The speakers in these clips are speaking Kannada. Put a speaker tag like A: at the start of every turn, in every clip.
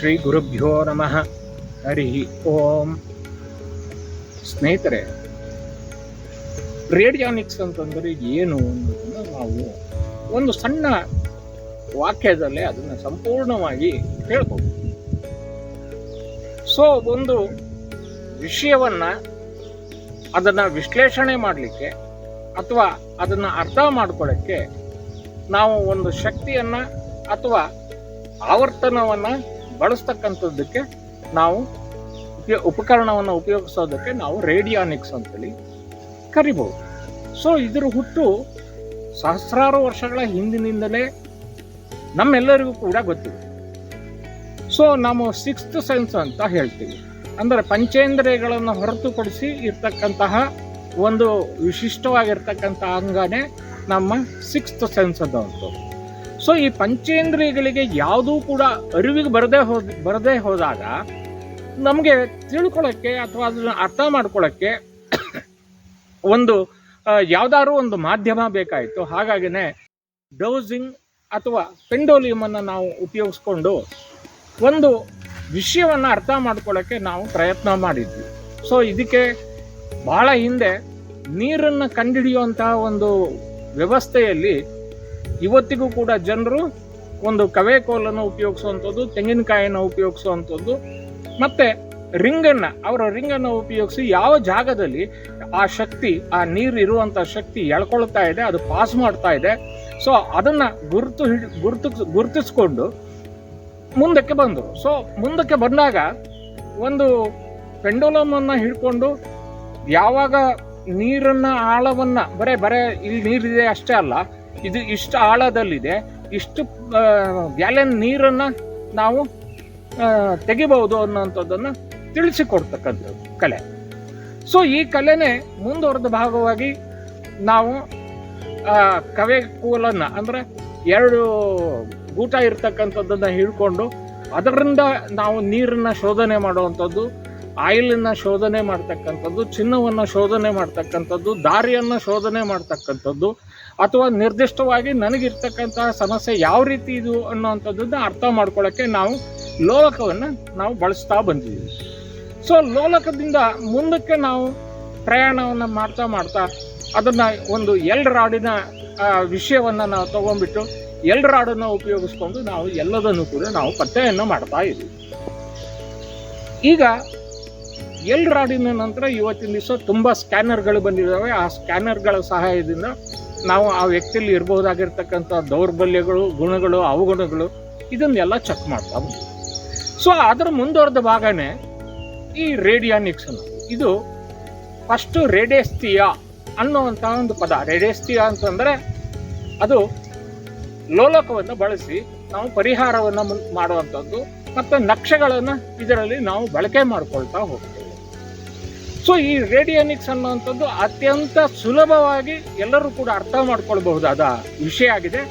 A: ಶ್ರೀ ಗುರುಭ್ಯೋ ನಮಃ. ಹರಿ ಓಂ. ಸ್ನೇಹಿತರೆ, ರೇಡಿಯಾನಿಕ್ಸ್ ಅಂತಂದರೆ ಏನು ಅನ್ನೋದನ್ನು ನಾವು ಒಂದು ಸಣ್ಣ ವಾಕ್ಯದಲ್ಲೇ ಅದನ್ನು ಸಂಪೂರ್ಣವಾಗಿ ಹೇಳ್ಬೋದು. ಸೊ, ಒಂದು ವಿಷಯವನ್ನು ಅದನ್ನು ವಿಶ್ಲೇಷಣೆ ಮಾಡಲಿಕ್ಕೆ ಅಥವಾ ಅದನ್ನು ಅರ್ಥ ಮಾಡ್ಕೊಳ್ಳೋಕ್ಕೆ ನಾವು ಒಂದು ಶಕ್ತಿಯನ್ನು ಅಥವಾ ಆವರ್ತನವನ್ನ ಬಳಸ್ತಕ್ಕಂಥದ್ದಕ್ಕೆ ನಾವು ಉಪಕರಣವನ್ನು ಉಪಯೋಗಿಸೋದಕ್ಕೆ ನಾವು ರೇಡಿಯಾನಿಕ್ಸ್ ಅಂತೇಳಿ ಕರಿಬಹುದು ಸೊ ಇದರ ಹುಟ್ಟು ಸಹಸ್ರಾರು ವರ್ಷಗಳ ಹಿಂದಿನಿಂದಲೇ ನಮ್ಮೆಲ್ಲರಿಗೂ ಕೂಡ ಗೊತ್ತಿದೆ. ಸೊ ನಾವು ಸಿಕ್ಸ್ತ್ ಸೆನ್ಸ್ ಅಂತ ಹೇಳ್ತೀವಿ. ಅಂದರೆ ಪಂಚೇಂದ್ರಿಯಗಳನ್ನು ಹೊರತುಪಡಿಸಿ ಇರ್ತಕ್ಕಂತಹ ಒಂದು ವಿಶಿಷ್ಟವಾಗಿರ್ತಕ್ಕಂಥ ಅಂಗನೇ ನಮ್ಮ ಸಿಕ್ಸ್ತ್ ಸೆನ್ಸ್ ಅದಂಥದ್ದು ಸೊ ಈ ಪಂಚೇಂದ್ರಿಯಗಳಿಗೆ ಯಾವುದೂ ಕೂಡ ಅರಿವಿಗೆ ಬರದೇ ಹೋದ ಬರದೇ ಹೋದಾಗ ನಮಗೆ ತಿಳ್ಕೊಳ್ಳೋಕ್ಕೆ ಅಥವಾ ಅದನ್ನು ಅರ್ಥ ಮಾಡ್ಕೊಳ್ಳೋಕ್ಕೆ ಒಂದು ಯಾವುದಾದ್ರೂ ಒಂದು ಮಾಧ್ಯಮ ಬೇಕಾಯಿತು. ಹಾಗಾಗಿನೇ ಡೌಸಿಂಗ್ ಅಥವಾ ಪೆಂಡೋಲಿಯಮನ್ನು ನಾವು ಉಪಯೋಗಿಸ್ಕೊಂಡು ಒಂದು ವಿಷಯವನ್ನು ಅರ್ಥ ಮಾಡ್ಕೊಳ್ಳೋಕ್ಕೆ ನಾವು ಪ್ರಯತ್ನ ಮಾಡಿದ್ವಿ. ಸೊ ಇದಕ್ಕೆ ಬಹಳ ಹಿಂದೆ ನೀರನ್ನು ಕಂಡುಹಿಡಿಯುವಂತಹ ಒಂದು ವ್ಯವಸ್ಥೆಯಲ್ಲಿ ಇವತ್ತಿಗೂ ಕೂಡ ಜನರು ಒಂದು ಕವೆ ಕೋಲನ್ನು ಉಪಯೋಗಿಸುವಂಥದ್ದು, ತೆಂಗಿನಕಾಯಿಯನ್ನು ಉಪಯೋಗಿಸುವಂಥದ್ದು, ಮತ್ತು ರಿಂಗನ್ನು, ಅವರ ರಿಂಗನ್ನು ಉಪಯೋಗಿಸಿ ಯಾವ ಜಾಗದಲ್ಲಿ ಆ ಶಕ್ತಿ, ಆ ನೀರು ಇರುವಂಥ ಶಕ್ತಿ ಎಳ್ಕೊಳ್ತಾ ಇದೆ, ಅದು ಪಾಸ್ ಮಾಡ್ತಾ ಇದೆ. ಸೊ ಅದನ್ನು ಗುರುತು ಹಿಡಿ, ಗುರುತು, ಗುರುತಿಸ್ಕೊಂಡು ಮುಂದಕ್ಕೆ ಬಂದರು. ಸೊ ಮುಂದಕ್ಕೆ ಬಂದಾಗ ಒಂದು ಪೆಂಡೋಲಮನ್ನು ಹಿಡ್ಕೊಂಡು ಯಾವಾಗ ನೀರನ್ನು, ಆಳವನ್ನು, ಬರೇ ಬರೇ, ಇಲ್ಲಿ ನೀರಿದೆ ಅಷ್ಟೇ ಅಲ್ಲ ಇದು ಇಷ್ಟು ಆಳದಲ್ಲಿದೆ, ಇಷ್ಟು ಗ್ಯಾಲನ್ ನೀರನ್ನ ನಾವು ತೆಗಿಬಹುದು ಅನ್ನೋಂಥದ್ದನ್ನು ತಿಳಿಸಿಕೊಡ್ತಕ್ಕಂಥದ್ದು ಕಲೆ. ಸೊ ಈ ಕಲೆನೇ ಮುಂದುವರೆದ ಭಾಗವಾಗಿ ನಾವು ಕವೆ ಕೂಲನ್ನ ಅಂದರೆ ಎರಡು ಗೂಟ ಇರ್ತಕ್ಕಂಥದ್ದನ್ನು ಹಿಡ್ಕೊಂಡು ಅದರಿಂದ ನಾವು ನೀರನ್ನ ಶೋಧನೆ ಮಾಡುವಂಥದ್ದು ಆಯಿಲನ್ನ ಶೋಧನೆ ಮಾಡ್ತಕ್ಕಂಥದ್ದು, ಚಿನ್ನವನ್ನು ಶೋಧನೆ ಮಾಡ್ತಕ್ಕಂಥದ್ದು, ದಾರಿಯನ್ನು ಶೋಧನೆ ಮಾಡ್ತಕ್ಕಂಥದ್ದು, ಅಥವಾ ನಿರ್ದಿಷ್ಟವಾಗಿ ನನಗಿರ್ತಕ್ಕಂತಹ ಸಮಸ್ಯೆ ಯಾವ ರೀತಿ ಇದು ಅನ್ನೋವಂಥದ್ದನ್ನು ಅರ್ಥ ಮಾಡ್ಕೊಳ್ಳೋಕ್ಕೆ ನಾವು ಲೋಲಕವನ್ನು ನಾವು ಬಳಸ್ತಾ ಬಂದಿದ್ದೀವಿ. ಸೊ ಲೋಲಕದಿಂದ ಮುಂದಕ್ಕೆ ನಾವು ಪ್ರಯಾಣವನ್ನು ಮಾಡ್ತಾ ಮಾಡ್ತಾ ಅದನ್ನು ಒಂದು ಎಲ್ ರಾಡಿನ ವಿಷಯವನ್ನು ನಾವು ತಗೊಂಡ್ಬಿಟ್ಟು ಎಲ್ ರಾಡನ್ನು ಉಪಯೋಗಿಸ್ಕೊಂಡು ನಾವು ಎಲ್ಲದನ್ನು ಕೂಡ ನಾವು ಪತ್ತೆಯನ್ನು ಮಾಡ್ತಾ ಇದ್ದೀವಿ. ಈಗ ಎಲ್ ರಾಡಿನ ನಂತರ ಇವತ್ತಿನ ದಿವಸ ತುಂಬ ಸ್ಕ್ಯಾನರ್ಗಳು ಬಂದಿದ್ದಾವೆ ಆ ಸ್ಕ್ಯಾನರ್ಗಳ ಸಹಾಯದಿಂದ ನಾವು ಆ ವ್ಯಕ್ತಿಯಲ್ಲಿ ಇರಬಹುದಾಗಿರ್ತಕ್ಕಂಥ ದೌರ್ಬಲ್ಯಗಳು, ಗುಣಗಳು, ಅವಗುಣಗಳು ಇದನ್ನೆಲ್ಲ ಚೆಕ್ ಮಾಡ್ತಾ ಬಂದ್ವಿ. ಸೊ ಅದರ ಮುಂದುವರೆದ ಭಾಗನೇ ಈ ರೇಡಿಯಾನಿಕ್ಸ್ ಇದು ಫಸ್ಟು ರೇಡಿಯಸ್ತಿಯಾ ಅನ್ನುವಂಥ ಒಂದು ಪದ. ರೇಡೇಸ್ತೀಯ ಅಂತಂದರೆ ಅದು ಲೋಲಕವನ್ನು ಬಳಸಿ ನಾವು ಪರಿಹಾರವನ್ನು ಮಾಡುವಂಥದ್ದು ಮತ್ತು ನಕ್ಷೆಗಳನ್ನು ಇದರಲ್ಲಿ ನಾವು ಬಳಕೆ ಮಾಡ್ಕೊಳ್ತಾ ಹೋಗ್ತೇವೆ. ಸೊ ಈ ರೇಡಿಯಾನಿಕ್ಸ್ ಅನ್ನುವಂಥದ್ದು ಅತ್ಯಂತ ಸುಲಭವಾಗಿ ಎಲ್ಲರೂ ಕೂಡ ಅರ್ಥ ಮಾಡ್ಕೊಳ್ಬಹುದಾದ ವಿಷಯ ಆಗಿದೆ.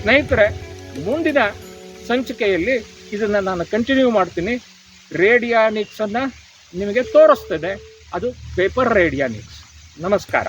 A: ಸ್ನೇಹಿತರೆ, ಮುಂದಿನ ಸಂಚಿಕೆಯಲ್ಲಿ ಇದನ್ನು ನಾನು ಕಂಟಿನ್ಯೂ ಮಾಡ್ತೀನಿ. ರೇಡಿಯಾನಿಕ್ಸನ್ನು ನಿಮಗೆ ತೋರಿಸ್ತದೆ. ಅದು ಪೇಪರ್ ರೇಡಿಯಾನಿಕ್ಸ್ ನಮಸ್ಕಾರ.